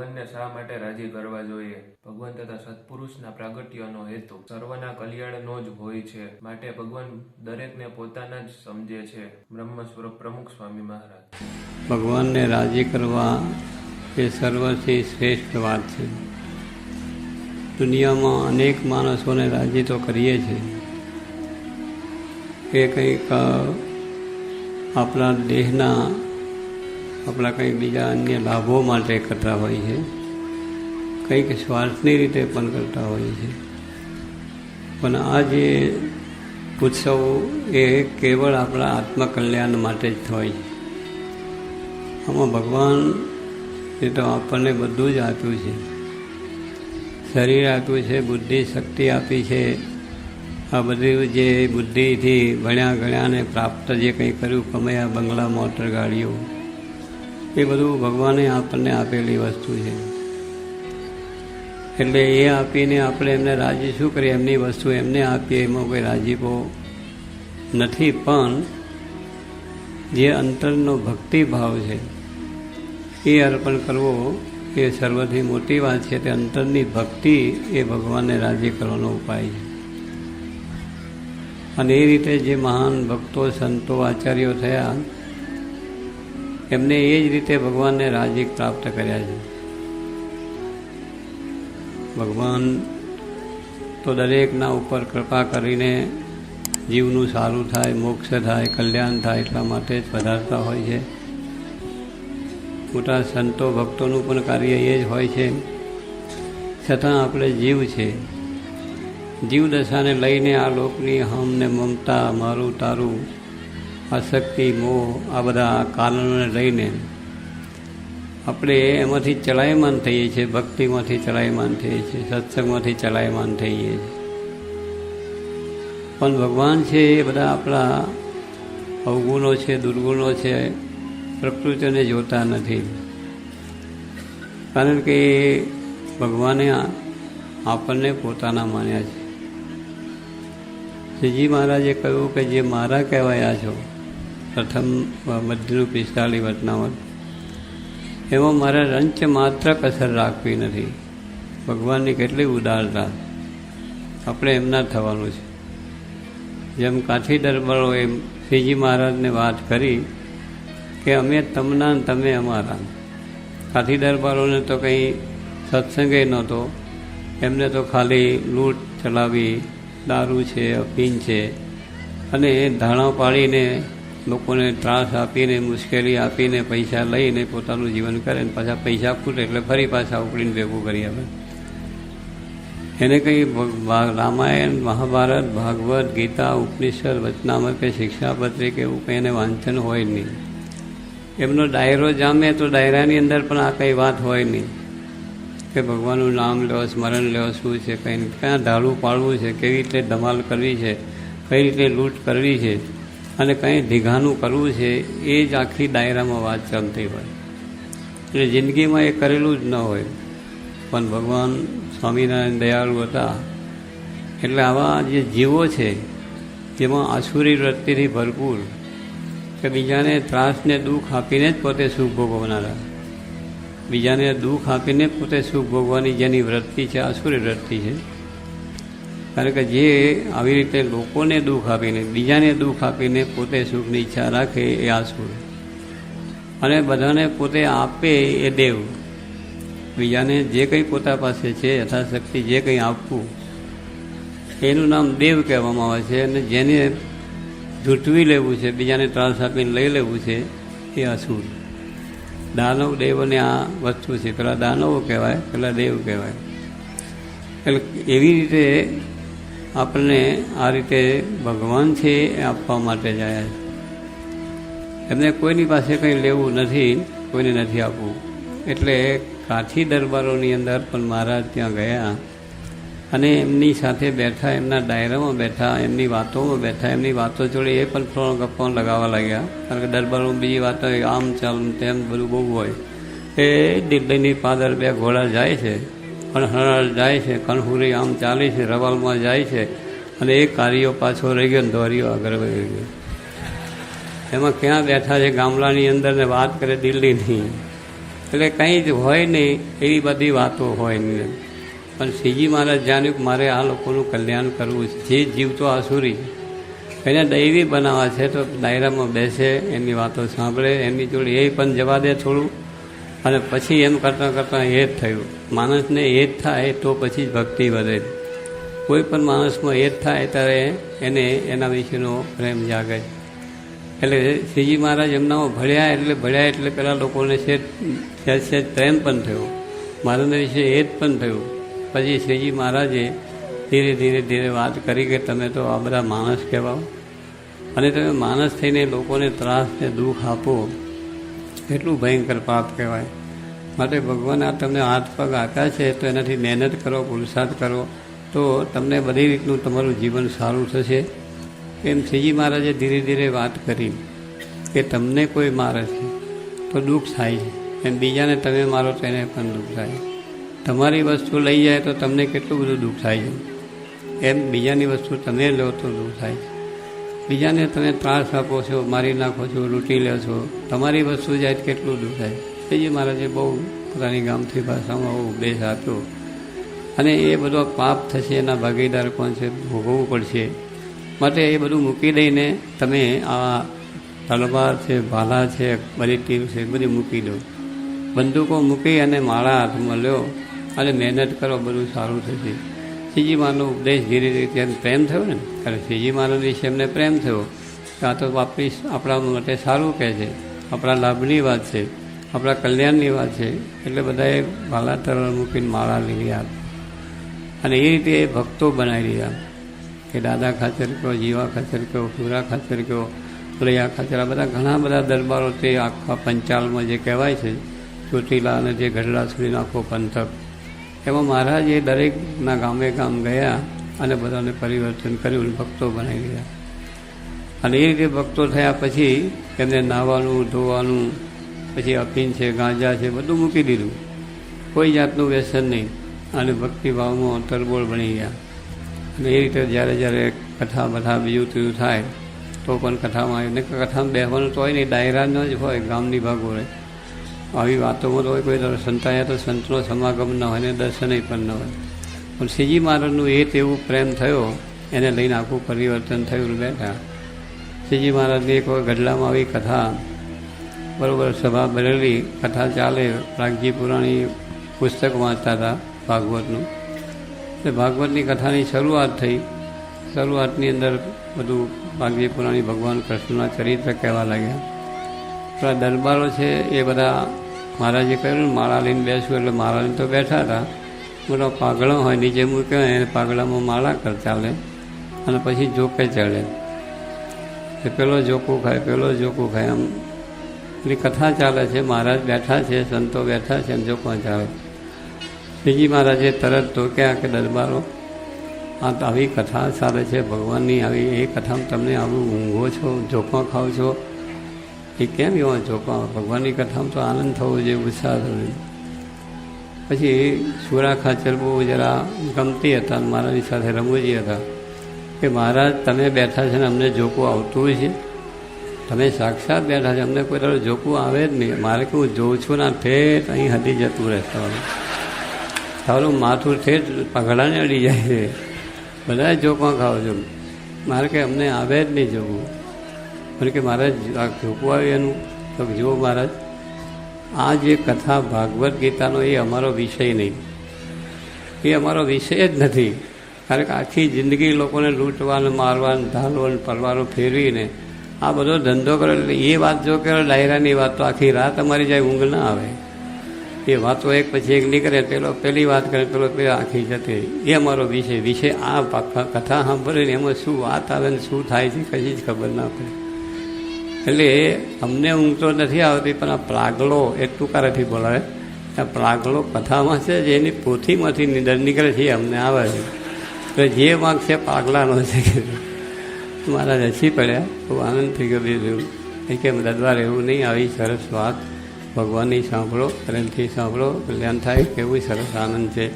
ભગવાનને શા માટે રાજી કરવા જોઈએ? ભગવાન તથા સત્પુરુષના પ્રાગટ્યનો હેતુ સર્વના કલ્યાણનો જ હોય છે. માટે ભગવાન દરેકને પોતાના જ સમજે છે. બ્રહ્મ સ્વરૂપ પ્રમુખ સ્વામી મહારાજ. ભગવાનને રાજી કરવા એ સર્વથી શ્રેષ્ઠ વાત છે. દુનિયામાં અનેક માણસોને રાજી તો કરીએ છીએ. એ કંઈક આપણા દેહના આપણા કંઈક બીજા અન્ય લાભો માટે કરતા હોય છે. કંઈક સ્વાર્થની રીતે પણ કરતા હોય છે. પણ આ જે ઉત્સવ એ કેવળ આપણા આત્મકલ્યાણ માટે જ હોય છે. આમાં ભગવાન એ તો આપણને બધું જ આપ્યું છે. શરીર આપ્યું છે, બુદ્ધિ શક્તિ આપી છે. આ બધું જે બુદ્ધિથી ભણ્યા ગણ્યાને પ્રાપ્ત જે કંઈ કર્યું કમાયા બંગલા, મોટર ગાડીઓ એ બધું ભગવાને આપણને આપેલી વસ્તુ છે. એટલે એ આપીને આપણે એમને રાજી શું કરીએ? એમની વસ્તુ એમને આપીએ, એમાં કોઈ રાજીપો નથી. પણ જે અંતરનો ભક્તિભાવ છે, એ અર્પણ કરવો એ સર્વથી મોટી વાત છે. તે અંતરની ભક્તિ એ ભગવાનને રાજી કરવાનો ઉપાય છે. અને એ રીતે જે મહાન ભક્તો, સંતો, આચાર્યો થયા એમને એ જ રીતે ભગવાનને રાજી પ્રાપ્ત કર્યા છે. ભગવાન તો દરેકના ઉપર કૃપા કરીને જીવનું સારું થાય, મોક્ષ થાય, કલ્યાણ થાય એટલા માટે જ પધારતા હોય છે. મોટા સંતો ભક્તોનું પણ કાર્ય એ જ હોય છે. છતાં આપણે જીવ છે. જીવ દશાને લઈને આ લોકની હમને મમતા, મારું તારું આસક્તિ મોહ, આ બધા કારણોને લઈને આપણે એમાંથી ચલાયમાન થઈએ છીએ, ભક્તિમાંથી ચલાયમાન થઈએ છીએ, સત્સંગમાંથી ચલાયમાન થઈએ છીએ. પણ ભગવાન છે એ બધા આપણા અવગુણો છે, દુર્ગુણો છે, પ્રકૃતિને જોતા નથી. કારણ કે ભગવાને આપણને પોતાના માન્યા છે. શ્રીજી મહારાજે કહ્યું કે જે મારા કહેવાયા છો પ્રથમ મધ્યનું પિસ્તાલીસ વટનાવટ એમાં મારે રંચ માત્ર કસર રાખવી નથી. ભગવાનની કેટલી ઉદારતા. આપણે એમના થવાનું છે. જેમ કાઠી દરબારો એમ શ્રીજી મહારાજને વાત કરી કે અમે તમના તમે અમારા. કાઠી દરબારોને તો કંઈ સત્સંગે નહોતો. એમને તો ખાલી લૂંટ ચલાવી, દારૂ છે અફીન છે. અને એ ધાણા પાડીને લોકોને ત્રાસ આપીને, મુશ્કેલી આપીને, પૈસા લઈને પોતાનું જીવન કરે ને પાછા પૈસા ખૂટે એટલે ફરી પાછા ઉપડીને ભેગું કરી આપે એને કંઈ રામાયણ, મહાભારત, ભાગવત, ગીતા, ઉપનિષદ, વચનામત કે શિક્ષાપત્રી કે એવું કંઈ એને વાંચન હોય નહીં. એમનો ડાયરો જામે તો ડાયરાની અંદર પણ આ કંઈ વાત હોય નહીં. કે ભગવાનનું નામ લો, સ્મરણ લો, શું છે, કંઈ ક્યાં ઢાળું પાડવું છે, કેવી રીતે ધમાલ કરવી છે, કઈ રીતે લૂંટ કરવી છે. અને કંઈ ઢીઘાનું કરવું છે, એ જ આખી ડાયરામાં વાત ચાલતી હોય. એટલે જિંદગીમાં એ કરેલું જ ન હોય. પણ ભગવાન સ્વામિનારાયણ દયાળુ હતા. એટલે આવા જે જીવો છે જેમાં આસુરી વૃત્તિથી ભરપૂર કે બીજાને ત્રાસને દુઃખ આપીને જ પોતે સુખ ભોગવનારા. બીજાને દુઃખ આપીને પોતે સુખ ભોગવાની જેની વૃત્તિ છે, આસુરી વૃત્તિ છે. કારણ કે જે આવી રીતે લોકોને દુઃખ આપીને, બીજાને દુઃખ આપીને પોતે સુખની ઈચ્છા રાખે એ આસુર અને બધાને પોતે આપે એ દેવ. બીજાને જે કંઈ પોતા પાસે છે, યથાશક્તિ જે કંઈ આપવું, એનું નામ દેવ કહેવામાં આવે છે અને જેને જૂઠવી લેવું છે, બીજાને ત્રાસ આપીને લઈ લેવું છે, એ અસુર દાનવ દેવને આ વસ્તુ છે. પેલા દાનવો કહેવાય, પેલા દેવ કહેવાય. એટલે એવી રીતે આપણને આ રીતે ભગવાન છે એ આપવા માટે જાય એમને કોઈની પાસે કંઈ લેવું નથી, કોઈને નથી આપવું. એટલે કાઠી દરબારોની અંદર પણ મહારાજ ત્યાં ગયા અને એમની સાથે બેઠા, એમના ડાયરામાં બેઠા, એમની વાતોમાં બેઠા, એમની વાતો જોડે એ પણ થોડો ગપ્પો લગાવવા લાગ્યા. કારણ કે દરબારોમાં બીજી વાતો આમ ચાલ તેમ બધું બહુ હોય. એ દિલ્હીની પાદર બે ઘોડા જાય છે. કણહરાળ જાય છે કણહુરી આમ ચાલે છે, રવાલમાં જાય છે અને એ કાર્યો પાછો રહી ગયો ને ધોરીઓ આગળ વહી ગયો. એમાં ક્યાં બેઠા છે ગામડાની અંદર ને વાત કરે દિલ્હીની. એટલે કંઈ જ હોય નહીં, એવી બધી વાતો હોય નહીં પણ શ્રીજી મહારાજ જાણ્યું કે મારે આ લોકોનું કલ્યાણ કરવું છે. જે જીવતો આસુરી. એને દૈવી બનાવવા છે તો દાયરામાં બેસે એમની વાતો સાંભળે એમની જોડે એ પણ જવા દે થોડું. અને પછી એમ કરતાં કરતાં એ જ થયું. માણસને એ જ થાય તો પછી જ ભક્તિ વધે. કોઈ પણ માણસમાં એ જ થાય ત્યારે એને એના વિશેનો પ્રેમ જાગે. એટલે શ્રીજી મહારાજ એમનામાં ભળ્યા એટલે ભળ્યા એટલે પેલા લોકોને છે સહેજ સહેજ પ્રેમ પણ થયો. મારાના વિશે એ જ પણ થયું. પછી શ્રીજી મહારાજે ધીરે ધીરે ધીરે વાત કરી કે તમે તો આ બધા માણસ કહેવાઓ. અને તમે માણસ થઈને લોકોને ત્રાસ ને દુઃખ આપો. કેટલું ભયંકર પાપ કહેવાય. માટે ભગવાન આ તમને હાથ પગ આપ્યા છે તો એનાથી મહેનત કરો પુરુષાર્થ કરો, તો તમને બધી રીતનું તમારું જીવન સારું થશે. એમ શ્રીજી મહારાજે ધીરે ધીરે વાત કરી કે તમને કોઈ મારે છે તો દુઃખ થાય છે. એમ બીજાને તમે મારો તો એને પણ દુઃખ થાય. તમારી વસ્તુ લઈ જાય તો તમને કેટલું બધું દુઃખ થાય છે. એમ બીજાની વસ્તુ તમે લો તો દુઃખ થાય છે. બીજાને તમે ત્રાસ આપો છો, મારી નાખો છો, લૂંટી લો છો, તમારી વસ્તુ જાય કેટલું દુખાય થાય. જે મહારાજે બહુ પોતાની ગામથી ભાષામાં બહુ ઉપદેશ આપ્યો. અને એ બધો પાપ થશે, એના ભાગીદાર કોણ છે, ભોગવવું પડશે. માટે એ બધું મૂકી દઈને તમે આ તલવાર છે, ભાલા છે, બધી ટીમ છે બધી મૂકી દો. બંદૂકો મૂકી અને માળા હાથમાં લ્યો અને મહેનત કરો, બધું સારું થશે. શ્રીજી માનો ઉપદેશ ધીરે ધીરે પ્રેમ થયો ને કારણ શ્રીજી મહારાજ વિશે એમને પ્રેમ થયો. કે તો વાપરી આપણા માટે સારું કહે છે, આપણા લાભની વાત છે, આપણા કલ્યાણની વાત છે, એટલે બધાએ ભાલા તરણ મૂકીને માળા લીધી. હાથ અને એ રીતે એ ભક્તો બનાવી દીધા કે દાદા ખાચર કહો, જીવા ખાચર કહો, પૂરા ખાચર કહો પ્રિયા ખાચર આ બધા ઘણા બધા દરબારો તે આખા પંચાલમાં જે કહેવાય છે ચોટીલા અને જે ગઢડા સુધીનો આખો પંથક. એમાં મહારાજે દરેકના ગામે ગામ ગયા અને બધાને પરિવર્તન કર્યું ભક્તો બનાવી દીધા અને એ રીતે ભક્તો થયા પછી એમને નાહવાનું, ધોવાનું, પછી અફીન છે, ગાંજા છે, બધું મૂકી દીધું. કોઈ જાતનું વ્યસન નહીં. અને ભક્તિભાવમાં તરબોળ બની ગયા. અને એ રીતે જ્યારે જ્યારે કથા બધા બીજું ત્રીજું થાય, તો પણ કથામાં એને કથામાં બેસવાનું તો હોય નહીં, ડાયરાનો જ હોય, ગામની ભાગો હોય આવી વાતોમાં તો હોય કોઈ સંતાયા તો સંતનો સમાગમ ન હોય ને દર્શનય પણ ન હોય. પણ શ્રીજી મહારાજનું એ તેવું પ્રેમ થયો, એને લઈને આખું પરિવર્તન થયું બેઠા. શ્રીજી મહારાજની એક ગઢડામાં આવી કથા, બરોબર સભા ભરેલી કથા ચાલે, પ્રાગજી પુરાણી પુસ્તક વાંચતા હતા ભાગવતનું. એટલે ભાગવતની કથાની શરૂઆત થઈ. શરૂઆતની અંદર બધું પ્રાગજી પુરાણી ભગવાન કૃષ્ણના ચરિત્ર કહેવા લાગ્યા. આપણા દરબારો છે, એ બધા મહારાજે કહ્યું માળા લઈને બેસવું એટલે માળા તો બેઠા હતા. મોટો પાગળો હોય, નીચે મૂક્યો એને પાગડામાં માળા કર ચાલે. અને પછી જોકે ચડે એ પેલો જોકું ખાય, પેલો જોકું ખાય. આમ એટલી કથા ચાલે છે, મહારાજ બેઠા છે, સંતો બેઠા છે, એમ જોકો ચાલે. શ્રીજી મહારાજે તરત ટોક્યા કે દરબારો, આ આવી કથા ચાલે છે, ભગવાનની આવી એ કથામાં તમને આવું ઊંઘો છો જોકો ખાઓ છો? એ કેમ એવા જોકો ભગવાનની કથામાં તો આનંદ થવો જોઈએ ઉત્સાહ થવો પછી સુરા ખાચર બહુ જરા ગમતી હતા મારાની સાથે રમૂજી હતા. કે મહારાજ, તમે બેઠા છે ને અમને જોકું આવતું છે. તમે સાક્ષાત બેઠા છે. અમને કોઈ તારું જોકું આવે જ નહીં. મારે કે હું જોઉં છું ના ઠેઠ અહીં હતી જતું રહેતા તારું માથું ઠેઠ પગડાને અડી જાય છે. બધા જોકવા ખાઓ છો. મારે કે અમને આવે જ નહીં જોવું મને કે, મહારાજ, આ જોકું આવ્યું એનું? તો જુઓ મહારાજ, આ જે કથા ભાગવદ્ ગીતાનો એ અમારો વિષય નહીં. એ અમારો વિષય જ નથી. કારણ કે આખી જિંદગી લોકોને લૂંટવાનું, મારવાનું, ધાલવાનું પરવાનું ફેરવીને આ બધો ધંધો કરે એટલે એ વાત જો કરો ડાયરાની વાત, તો આખી રાત અમારી જાય ઊંઘ ના આવે. એ વાતો એક પછી એક નીકળે, પેલો પેલી વાત કરે, પેલો પેલો આખી જતી એ અમારો વિષય. વિષય આ કથા સાંભળીને એમાં શું વાત આવે ને શું થાય છે, કશી જ ખબર ના પડે. એટલે અમને ઊંઘ તો નથી આવતી, પણ આ પ્રાગલો એ ટૂંકારેથી બોલાવે, આ પ્રાગળો કથામાં છે જે એની પોથીમાંથી નીંદર નીકળે છે અમને આવે છે. એટલે જે વાંક છે, પાગલાનો છે. મારા રસી પડ્યા, ખૂબ આનંદ થઈ ગયો દીધું એ કે દરબાર એવું નહીં આવી, સરસ વાત. ભગવાનની સાંભળો, પ્રેમથી સાંભળો, કલ્યાણ થાય, કેવું સરસ આનંદ છે.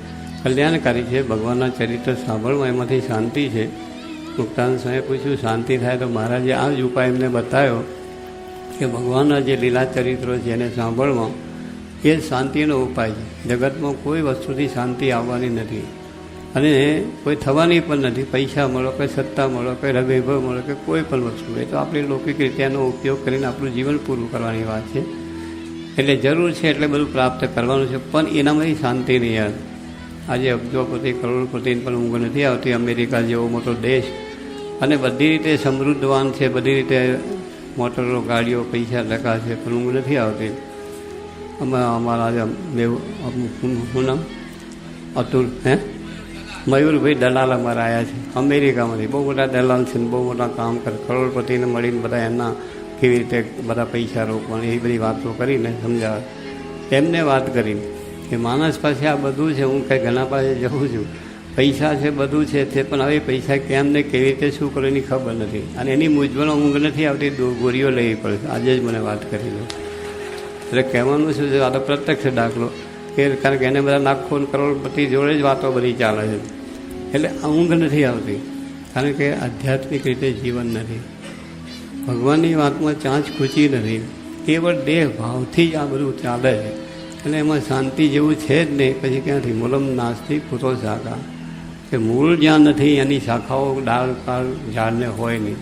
કલ્યાણકારી છે, ભગવાનના ચરિત્ર સાંભળવા એમાંથી શાંતિ છે. મુક્તાન સ્વામીએ પૂછ્યું, શાંતિ થાય તો મહારાજે આ જ ઉપાય એમને બતાવ્યો કે ભગવાનના જે લીલા ચરિત્રો છે એને સાંભળવા. એ શાંતિનો ઉપાય છે. જગતમાં કોઈ વસ્તુથી શાંતિ આવવાની નથી. અને કોઈ થવાની પણ નથી. પૈસા મળો કે સત્તા મળો કે રવૈભવ મળો કે કોઈ પણ વસ્તુ. એ તો આપણે લૌકિક રીતે એનો ઉપયોગ કરીને આપણું જીવન પૂરું કરવાની વાત છે. એટલે જરૂર છે એટલે બધું પ્રાપ્ત કરવાનું છે. પણ એનામાંથી શાંતિ નહીં આવે. આજે અબજોપતિ કરોડપતિ પણ ઊંઘ નથી આવતી. અમેરિકા જેવો મોટો દેશ અને બધી રીતે સમૃદ્ધવાન છે, બધી રીતે મોટરો, ગાડીઓ, પૈસા ટકા છે, પણ હું નથી આવતી. અમે અમારા શું નામ? અતુલ, હે? મયુરભાઈ દલાલ અમારા આવ્યા છે, અમેરિકામાંથી. બહુ મોટા દલાલ છે બહુ મોટા કામ કરે. કરોડપતિને મળીને બધા એમના કેવી રીતે બધા પૈસા રોકવાના, એ બધી વાતો કરીને સમજાવે. એમને વાત કરી કે માણસ પાસે આ બધું છે, હું કંઈ ઘણા પાસે જઉં છું. પૈસા છે, બધું છે તે પણ હવે પૈસા કેમ ને કેવી રીતે શું કરો એની ખબર નથી. અને એની મૂંઝવણો ઊંઘ નથી આવતી ગોળીઓ લેવી પડે આજે જ મને વાત કરી લો. એટલે કહેવાનું શું છે, આ તો પ્રત્યક્ષ દાખલો. કે કારણ કે એને બધા લાખો કરોડપતિ જોડે જ વાતો બધી ચાલે છે. એટલે ઊંઘ નથી આવતી. કારણ કે આધ્યાત્મિક રીતે જીવન નથી. ભગવાનની વાતમાં ચાંચ ખૂચી નથી. કેવળ દેહ ભાવથી જ આ બધું ચાલે છે. અને એમાં શાંતિ જેવું છે જ નહીં. પછી ક્યાંથી? મુલમ નાસ્તી પૂરો શાખા કે મૂળ જ્યાં નથી, એની શાખાઓ ડાળ કાળ ઝાડને હોય નહીં.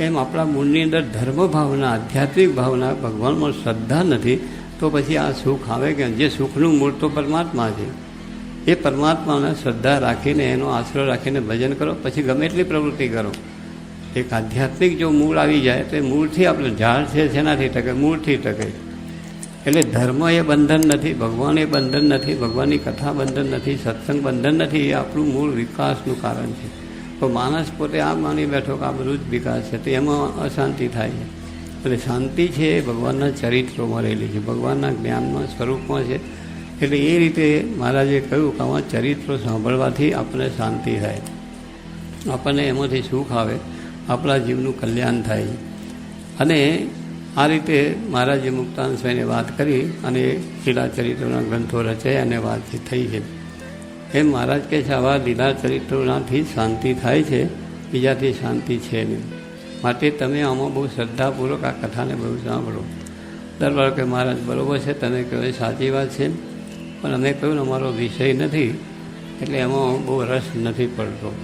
એમ આપણા મૂળની અંદર ધર્મ ભાવના આધ્યાત્મિક ભાવના, ભગવાનમાં શ્રદ્ધા નથી, તો પછી આ સુખ આવે કે જે સુખનું મૂળ તો પરમાત્મા છે. એ પરમાત્માને શ્રદ્ધા રાખીને, એનો આશરો રાખીને ભજન કરો, પછી ગમે એટલી પ્રવૃત્તિ કરો. એક આધ્યાત્મિક જો મૂળ આવી જાય, તો મૂળથી આપણે ઝાડ છે, શેનાથી ટકે? મૂળથી ટકે. એટલે ધર્મ એ બંધન નથી, ભગવાન એ બંધન નથી, ભગવાનની કથા બંધન નથી, સત્સંગ બંધન નથી, એ આપણું મૂળ વિકાસનું કારણ છે. તો માણસ પોતે આ માની બેઠો કે આ બધું જ વિકાસ છે, તો એમાં અશાંતિ થાય છે. એટલે શાંતિ છે એ ભગવાનના ચરિત્રોમાં રહેલી છે, ભગવાનના જ્ઞાનમાં સ્વરૂપમાં છે. એટલે એ રીતે મહારાજે કહ્યું કે આમાં ચરિત્રો સાંભળવાથી આપણને શાંતિ થાય. આપણને એમાંથી સુખ આવે, આપણા જીવનું કલ્યાણ થાય. અને આ રીતે મહારાજે મુક્તાન સ્વામીને વાત કરી અને લીલાચરિત્રના ગ્રંથો રચાય અને વાતચીત થઈ છે. એમ મહારાજ કહે છે, આવા લીલા ચરિત્રોનાથી શાંતિ થાય છે, બીજાથી શાંતિ છે નહીં. માટે તમે આમાં બહુ શ્રદ્ધાપૂર્વક આ કથાને બહુ સાંભળો. દર કે મહારાજ, બરાબર છે તમે કહો સાચી વાત છે, પણ અમે કહ્યું અમારો વિષય નથી, એટલે એમાં બહુ રસ નથી પડતો.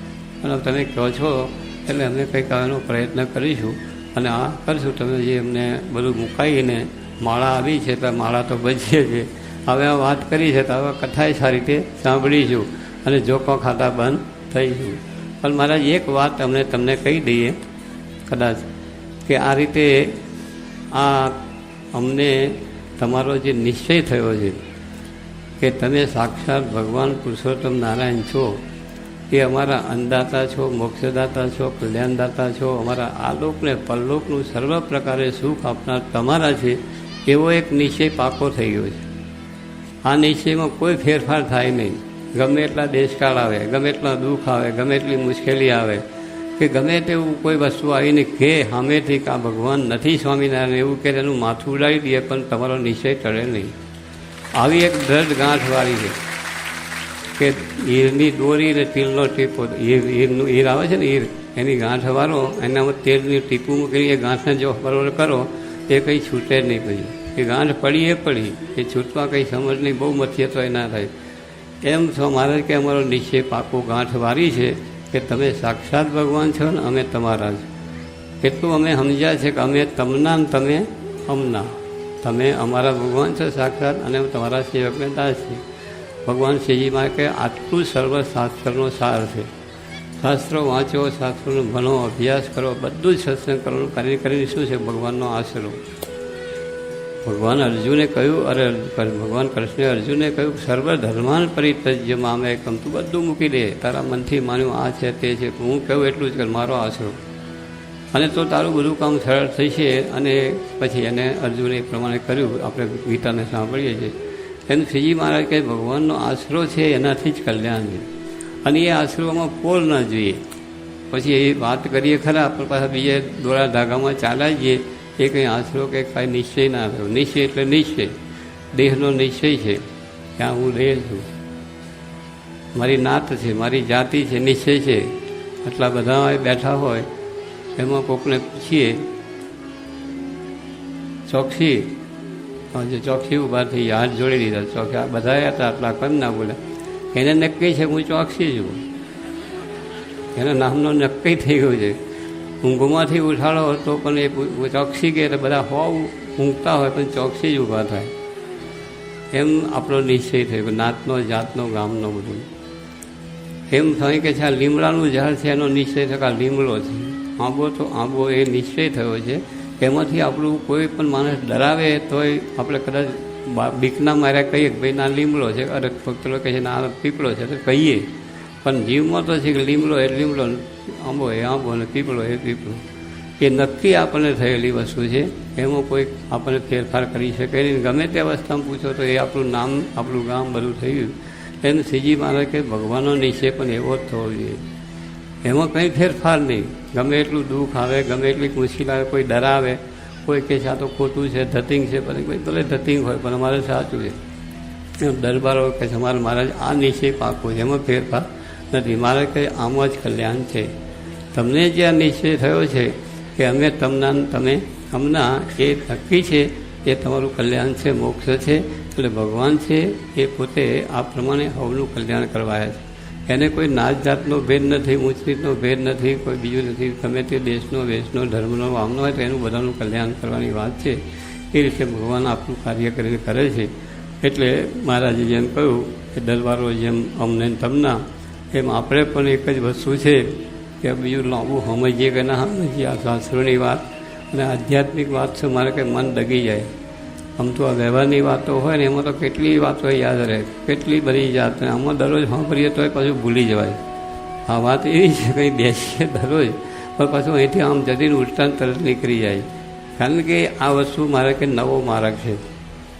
પણ તમે કહો છો, એટલે અમે કંઈક આનો પ્રયત્ન કરીશું. અને આ કરશું, તમે જે અમને બધું મુકાઈને માળા આવી છે તો માળા તો બચીએ છે હવે આ વાત કરી છે, તો હવે કથાએ સારી રીતે સાંભળીશું અને જોકો ખાતા બંધ થઈશું પણ મહારાજ, એક વાત અમને તમને કહી દઈએ, કદાચ, કે આ રીતે આ અમને તમારો જે નિશ્ચય થયો છે, કે તમે સાક્ષાત ભગવાન પુરુષોત્તમ નારાયણ છો એ અમારા અન્નદાતા છો, મોક્ષદાતા છો, કલ્યાણદાતા છો, અમારા આલોકને પરલોકનું સર્વ પ્રકારે સુખ આપનાર તમારા છે, એવો એક નિશ્ચય પાકો થઈ ગયો છે. આ નિશ્ચયમાં કોઈ ફેરફાર થાય નહીં. ગમે એટલા દેશકાળ આવે, ગમે એટલા દુઃખ આવે, ગમે એટલી મુશ્કેલી આવે, કે ગમે તેવું કોઈ વસ્તુ આવીને કે સામેથી કે આ ભગવાન નથી સ્વામિનારાયણ એવું કે એનું માથું ઉડાવી દે, પણ તમારો નિશ્ચય ટળે નહીં. આવી એક દ્રઢ ગાંઠવાળી છે. કે ઈરની દોરી ને તીલનો ટીપો ઈર ઈરનું ઈર આવે છે ને ઈર, એની ગાંઠ વાળો એનામાં તેલની ટીપું મૂકીને એ ગાંઠને જો બરોબર કરો એ કંઈ છૂટે નહીં પછી. એ ગાંઠ પડી એ પડી, એ છૂટવા કંઈ સમજ નહીં, બહુ મથીએ તો એ ના થાય. એમ છો મારે કે અમારો નિશ્ચય પાકો ગાંઠ વારી છે કે તમે સાક્ષાત ભગવાન છો ને અમે તમારા જ. એટલું અમે સમજ્યા છે કે અમે તમના ને તમે અમના. તમે અમારા ભગવાન છો સાક્ષાત અને તમારા સેવકને દાસ છે ભગવાન શ્રીજીમાં કે આટલું સર્વ શાસ્ત્રનો સાર છે. શાસ્ત્રો વાંચો, શાસ્ત્રોનો ભણો, અભ્યાસ કરો, બધું જ સત્સંગ કરવાનું કરી કરીને શું છે ભગવાનનો આશરો? ભગવાન અર્જુને કહ્યું, અરે ભગવાન કૃષ્ણે અર્જુને કહ્યું, સર્વ ધર્માન પરિત્યજ્ય મામે એકમ, તું બધું મૂકી દે. તારા મનથી માન્યું આ છે, તે છે. હું કહું એટલું જ કર, મારો આશરો. અને તો તારું બધું કામ સરળ થશે અને પછી એને અર્જુને એ પ્રમાણે કર્યું. આપણે ગીતાને સાંભળીએ છીએ. એમ શ્રીજી મહારાજ કહે, ભગવાનનો આશરો છે, એનાથી જ કલ્યાણ છે. અને એ આશરોમાં પોલ ન જોઈએ. પછી એ વાત કરીએ ખરા, પણ પાછા બીજે દોરા ધાગામાં ચાલાય જઈએ એ કંઈ આશરો કે કાંઈ નિશ્ચય ના થયો નિશ્ચય એટલે નિશ્ચય. દેહનો નિશ્ચય છે. આ હું દેહ છું? મારી નાત છે, મારી જાતિ છે, નિશ્ચય છે. આટલા બધા બેઠા હોય, એમાં કોકને પૂછીએ, ચોકસી જે ચોકસી ઊભા થઈ હાથ જોડી દીધા. ચોકસી આ બધા હતા, આટલા કેમ ના બોલ્યા એને નક્કી છે હું ચોકસી છું. એના નામનો નક્કી થઈ ગયું છે. ઊંઘમાંથી ઉઠાડો તો પણ એ ચોકસી કે એટલે બધા હોવ ઊંઘતા હોય પણ ચોકસી જ ઊભા થાય. એમ આપણો નિશ્ચય થયો નાતનો, જાતનો, ગામનો બધું. એમ થાય કે છે આ લીમડાનું ઝાડ છે એનો નિશ્ચય થયો આ લીમડો છે. આંબો તો, આંબો એ નિશ્ચય થયો છે એમાંથી આપણું કોઈ પણ માણસ ડરાવે તોય આપણે કદાચ બીકના માર્યા કહીએ કે ભાઈ ના લીમડો છે. અરે ભક્તો કહે છે, ના પીપળો છે. તો કહીએ. પણ જીવમાં તો છે કે લીમડો એ લીમડો આંબો એ આંબો અને પીપળો એ પીપળો. એ નક્કી આપણને થયેલી વસ્તુ છે. એમાં કોઈ આપણને ફેરફાર કરી શકે નહીં. ગમે તે અવસ્થામાં પૂછો તો એ આપણું નામ, આપણું ગામ બધું થયું. એમ શ્રીજી મહારાજ કે ભગવાનનો નિશ્ચય પણ એવો જ થવો જોઈએ. એમાં કંઈ ફેરફાર નહીં. ગમે એટલું દુઃખ આવે, ગમે એટલી મુશ્કેલ આવે કોઈ ડરાવે, કોઈ કે છે આ તો ખોટું છે, ધતિંગ છે, પણ ભલે ધતિંગ હોય, પણ અમારે સાચું છે. એમ દરબારો કે છે મારે મહારાજ, આ નિશ્ચય પાકો છે, એમાં ફેરફાર નથી. મારે કંઈ આમ જ કલ્યાણ છે. તમને જે આ નિશ્ચય થયો છે કે અમે તમને, તમે હમણાં એ નક્કી છે એ તમારું કલ્યાણ છે, મોક્ષ છે, એટલે ભગવાન છે એ પોતે આ પ્રમાણે હવનું કલ્યાણ કરવાયા છે. એને કોઈ નાત જાતનો ભેદ નથી ઊંચ ભેદ નથી, કોઈ બીજું નથી. ગમે તે દેશનો, વેશનો, ધર્મનો, વામનો હોય તો એનું બધાનું કલ્યાણ કરવાની વાત છે. એ રીતે ભગવાન આપણું કાર્ય કરીને કરે છે. એટલે મહારાજે જેમ કહ્યું કે દરબારો જેમ અમને તમના, એમ આપણે પણ એક જ વસ્તુ છે કે બીજું લાંબુ સમજીએ કે ના સમજીએ. આ શાસ્ત્રોની વાત અને આધ્યાત્મિક વાત છે, મારે કંઈ મન દગી જાય. આમ તો આ વ્યવહારની વાતો હોય ને, એમાં તો કેટલી વાતો યાદ રહે. કેટલી બધી જાત ને આમાં દરરોજ સાંભળીએ તોય પાછું ભૂલી જવાય. આ વાત એવી છે, કંઈ બેસીએ દરરોજ, પણ પાછું અહીંથી આમ જતીને ઉલટાન તરત નીકળી જાય. કારણ કે આ વસ્તુ મારે કે નવો માર્ગ છે.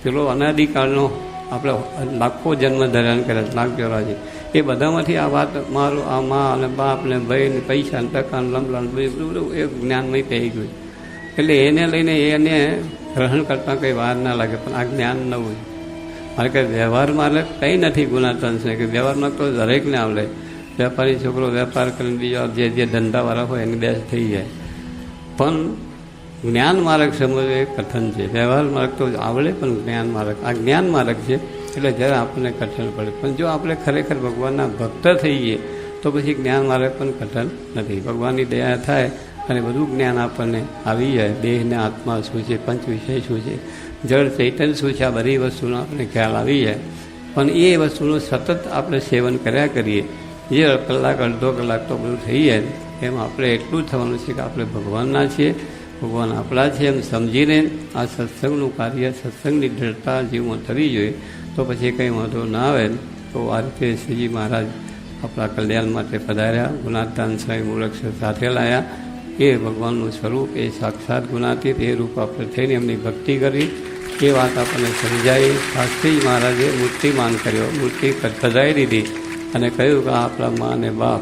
પેલો અનાદિકાળનો આપણે લાખો જન્મ ધારણ કરે લાખ ચોરાજી. એ બધામાંથી આ વાત મારું, આ મા અને બાપ ને ભાઈ ને પૈસા ને ટકા ને લંબલા બધું બધું એ જ્ઞાનમય થઈ ગયું. એટલે એને લઈને એને ગ્રહણ કરતાં કંઈ વાર ના લાગે, પણ આ જ્ઞાન નવું મારે કંઈ વ્યવહારમાં એટલે કંઈ નથી ગુણાતન છે, કે વ્યવહારમાં તો દરેકને આવડે. વેપારી છોકરો વેપાર કરીને બીજો જે જે ધંધાવાળા હોય એને બેસ થઈ જાય. પણ જ્ઞાન માર્ગ સમજવો એ કથન છે. વ્યવહાર માર્ગ તો આવડે, પણ જ્ઞાન માર્ગ, આ જ્ઞાન માર્ગ છે, એટલે જરા આપણને કઠણ પડે. પણ જો આપણે ખરેખર ભગવાનના ભક્ત થઈએ, તો પછી જ્ઞાન માર્ગ પણ કઠણ નથી. ભગવાનની દયા થાય અને બધું જ્ઞાન આપણને આવી જાય. દેહને આત્મા શું છે, પંચ વિષય શું છે? જળ, ચૈતન્ય શું છે? આ બધી વસ્તુનો આપણને ખ્યાલ આવી જાય. પણ એ વસ્તુનું સતત આપણે સેવન કર્યા કરીએ, જે કલાક, અડધો કલાક તો બધું થઈ જાય, એમ આપણે એટલું થવાનું છે કે આપણે ભગવાનના છીએ, ભગવાન આપણા છે એમ સમજીને આ સત્સંગનું કાર્ય, સત્સંગની દ્રઢતા જીવમાં થવી જોઈએ, તો પછી કંઈ વાંધો ના આવે. તો આ રીતે શ્રીજી મહારાજ આપણા કલ્યાણ માટે પધાર્યા. ગુણાતાન સ્વામી મૂળક્ષ સાથે લાયા. એ ભગવાનનું સ્વરૂપ, એ સાક્ષાત ગુણાતીત, એ રૂપ આપણે થઈને એમની ભક્તિ કરી, એ વાત આપણને સમજાવી શાસ્ત્રી મહારાજે મૂર્તિમાન કર્યો, મૂર્તિ સજાવી દીધી અને કહ્યું કે આપણા મા અને બાપ,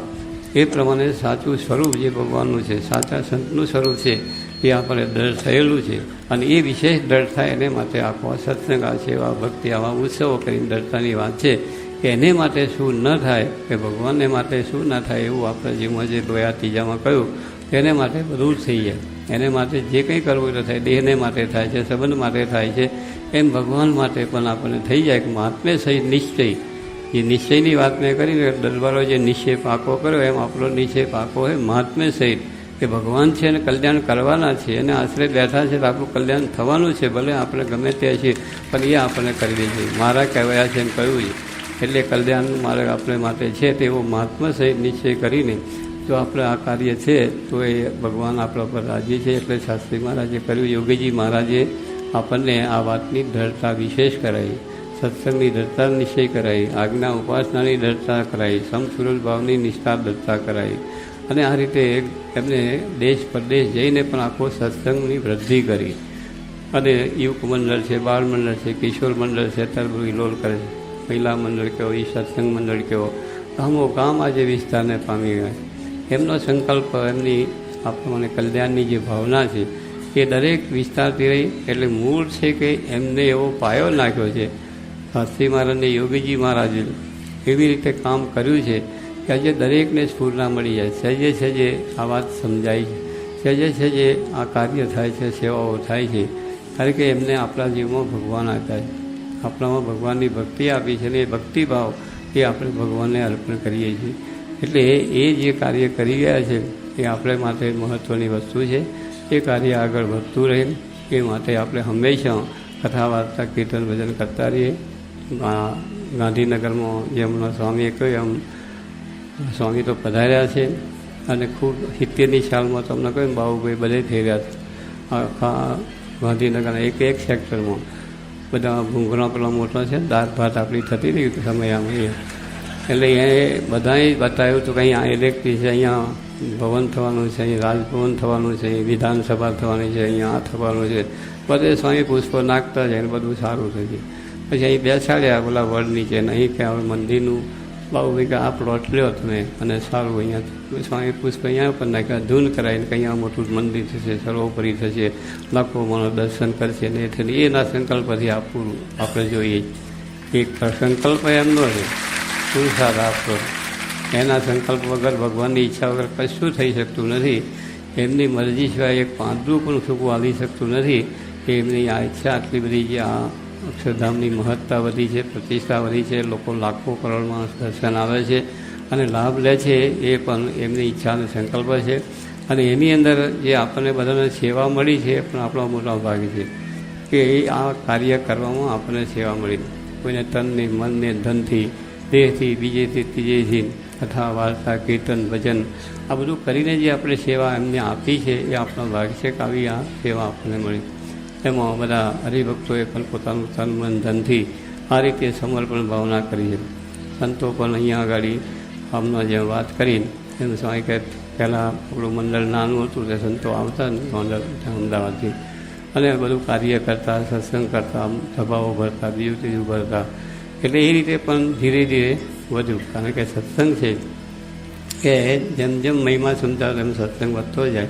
એ પ્રમાણે સાચું સ્વરૂપ જે ભગવાનનું છે, સાચા સંતનું સ્વરૂપ છે, એ આપણે દ્રઢ થયેલું છે. અને એ વિશેષ દ્રઢ થાય એને માટે આખો સત્સંગ, આ સેવા, ભક્તિ, આવા ઉત્સવો કરીને દ્રઢતાની વાત છે. કે એને માટે શું ન થાય કે ભગવાનને માટે શું ન થાય એવું આપણે જેમાં જે ગયા ત્રીજામાં કહ્યું તેને માટે બધું થઈ જાય. એને માટે જે કંઈ કરવું તો થાય, દેહને માટે થાય છે, સંબંધ માટે થાય છે, એમ ભગવાન માટે પણ આપણને થઈ જાય કે મહાત્મે સહિત નિશ્ચય. એ નિશ્ચયની વાત મેં કરીને દરબારો જે નિશ્ચય પાકો કર્યો, એમ આપણો નિશ્ચય પાકો હોય મહાત્મે સહિત. કે ભગવાન છે અને કલ્યાણ કરવાના છે અને આશરે બેઠા છે તો આપણું કલ્યાણ થવાનું છે, ભલે આપણે ગમે તે છીએ, પણ એ આપણને કરી જોઈએ મારા કહેવાયા છે એમ કહ્યું છે. એટલે કલ્યાણનું માર્ગ આપણે માટે છે તેવો મહાત્મા સહિત નિશ્ચય કરીને જો આપણે આ કાર્ય છે, તો એ ભગવાન આપણા પર રાજી છે. એટલે શાસ્ત્રી મહારાજે કર્યું યોગીજી મહારાજે, આપણને આ વાતની દ્રઢતા વિશેષ કરાવી સત્સંગની દ્રઢતા નિશ્ચય કરાવી આજ્ઞા ઉપાસનાની દ્રઢતા કરાવી સમસુરજ ભાવની નિષ્ઠા દ્રઢતા કરાવી અને આ રીતે એમને દેશ પરદેશ જઈને પણ આખો સત્સંગની વૃદ્ધિ કરી. અને યુવક મંડળ છે, બાળ મંડળ છે, કિશોર મંડળ છે, અત્યારે લોલ કરે છે. મહિલા મંડળ કેવો એ સત્સંગ મંડળ કેવો ગામો ગામ આજે વિસ્તારને પામી ગયા એમનો સંકલ્પ, એમની આપણને કલ્યાણની જે ભાવના છે, એ દરેક વિસ્તારથી રહી, એટલે મૂળ છે કે એમને એવો પાયો નાખ્યો છે શાસ્ત્રી મહારાજને યોગીજી મહારાજે એવી રીતે કામ કર્યું છે કે આજે દરેકને સ્ફૂર્ણા મળી જાય. સહેજે સહેજે આ વાત સમજાય છે. સહેજે સહેજે આ કાર્ય થાય છે, સેવાઓ થાય છે, કારણ કે એમને આપણા જીવમાં ભગવાન આપ્યા છે. આપણામાં ભગવાનની ભક્તિ આપી છે અને એ ભક્તિભાવ એ આપણે ભગવાનને અર્પણ કરીએ છીએ. એટલે એ જે કાર્ય કરી ગયા છે, એ આપણે માટે મહત્ત્વની વસ્તુ છે. એ કાર્ય આગળ વધતું રહે, એ માટે આપણે હંમેશા કથા વાર્તા, કીર્તન, ભજન કરતા રહીએ. ગાંધીનગરમાં જેમના સ્વામીએ કહ્યું એમ સ્વામી તો પધાર્યા છે અને ખૂબ સિત્તેરની સાલમાં તમને કહ્યું બાબુભાઈ બધે થઈ રહ્યા છે. આખા ગાંધીનગરના એક એક સેક્ટરમાં બધા ભૂંગળા પેલા મોટા છે દાળ ભાત આપણી થતી રહી સમયમાં એ એટલે એ બધાએ બતાવ્યું હતું કે અહીંયા ઇલેક્ટ્રિક છે, અહીંયા ભવન થવાનું છે અહીં રાજભવન થવાનું છે વિધાનસભા થવાની છે, અહીંયા આ થવાનું છે. બધે સ્વામી પુષ્પો નાખતા જાય બધું સારું થઈ જાય. પછી અહીં બેસાડ્યા પેલા વડ નીચે નહીં કે હવે મંદિરનું બહુ કે આ પ્લોટ લ્યો તમે અને સારું અહીંયા સ્વામી પુષ્પ અહીંયા પણ નાખ્યા. ધૂન કરાવીને કે અહીંયા મોટું મંદિર થશે, સર્વોપરી થશે, લાખો માણસ દર્શન કરશે ને એટલે એના સંકલ્પથી આપવું આપણે જોઈએ. એક સંકલ્પ એમનો છે પુરુષાર્થ આપતો એના સંકલ્પ વગર ભગવાનની ઈચ્છા વગર કશું થઈ શકતું નથી. એમની મરજી સિવાય એક પાંદડું પણ સૂકું આવી શકતું નથી. કે એમની આ ઈચ્છા આટલી બધી જે આ અક્ષરધામની મહત્તા વધી છે, પ્રતિષ્ઠા વધી છે, લોકો લાખો કરોડ માણસ દર્શન આવે છે અને લાભ લે છે, એ પણ એમની ઈચ્છા અને સંકલ્પ છે. અને એની અંદર જે આપણને બધાને સેવા મળી છે, એ પણ આપણો મોટા ભાગ છે. કે આ કાર્ય કરવામાં આપણને સેવા મળી. કોઈને તનને મનને ધનથી દેહથી બીજેથી ત્રીજેથી કથા, વાર્તા, કીર્તન, ભજન, આ બધું કરીને જે આપણે સેવા એમને આપી છે, એ આપણો ભાગ છે કે આવી આ સેવા આપણને મળી. એમાં બધા હરિભક્તોએ પણ પોતાનું તન મન ધનથી આ રીતે સમર્પણ ભાવના કરી છે. સંતો પણ અહીંયા આગળ આમનો જે વાત કરી, એમ સ્વામી કે પહેલાં આપણું મંડળ નાનું હતું, તે સંતો આવતા મંડળ અમદાવાદથી. અને બધું કાર્ય કરતા, સત્સંગ કરતા, સભાઓ ભરતા બીજું ત્રીજું ભરતા એટલે એ રીતે પણ ધીરે ધીરે વધ્યું. કારણ કે સત્સંગ છે કે જેમ જેમ મહિમા સુનતા તેમ સત્સંગ વધતો જાય,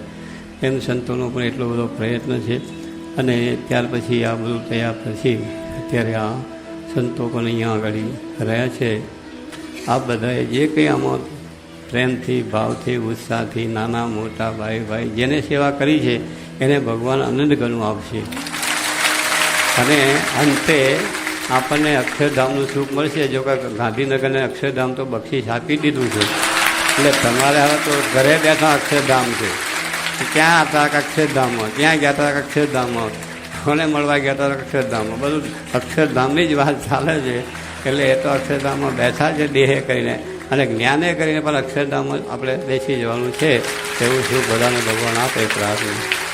એમ સંતોનો પણ એટલો બધો પ્રયત્ન છે. અને ત્યાર પછી આ બધું થયા પછી અત્યારે આ સંતો પણ અહીંયા આગળ રહ્યા છે. આ બધાએ જે કંઈ આમાં પ્રેમથી, ભાવથી, ઉત્સાહથી, નાના, મોટા, ભાઈ ભાઈ જેને સેવા કરી છે, એને ભગવાન આનંદ ગણું આપશે. અને અંતે આપણને અક્ષરધામનું સુખ મળશે. જો કે ગાંધીનગરને અક્ષરધામ તો બક્ષિસ આપી દીધું છે. એટલે તમારે હવે તો ઘરે બેઠા અક્ષરધામ છે. ક્યાં હતા અક્ષરધામમાં ક્યાં ગયા હતા અક્ષરધામમાં કોને મળવા ગયા હતા અક્ષરધામમાં બધું અક્ષરધામની જ વાત ચાલે છે. એટલે એ તો અક્ષરધામમાં બેઠા છે દેહે કરીને. અને જ્ઞાને કરીને પણ અક્ષરધામમાં આપણે બેસી જવાનું છે. એવું શું બધાને ભગવાન આપે પ્રાર્થના.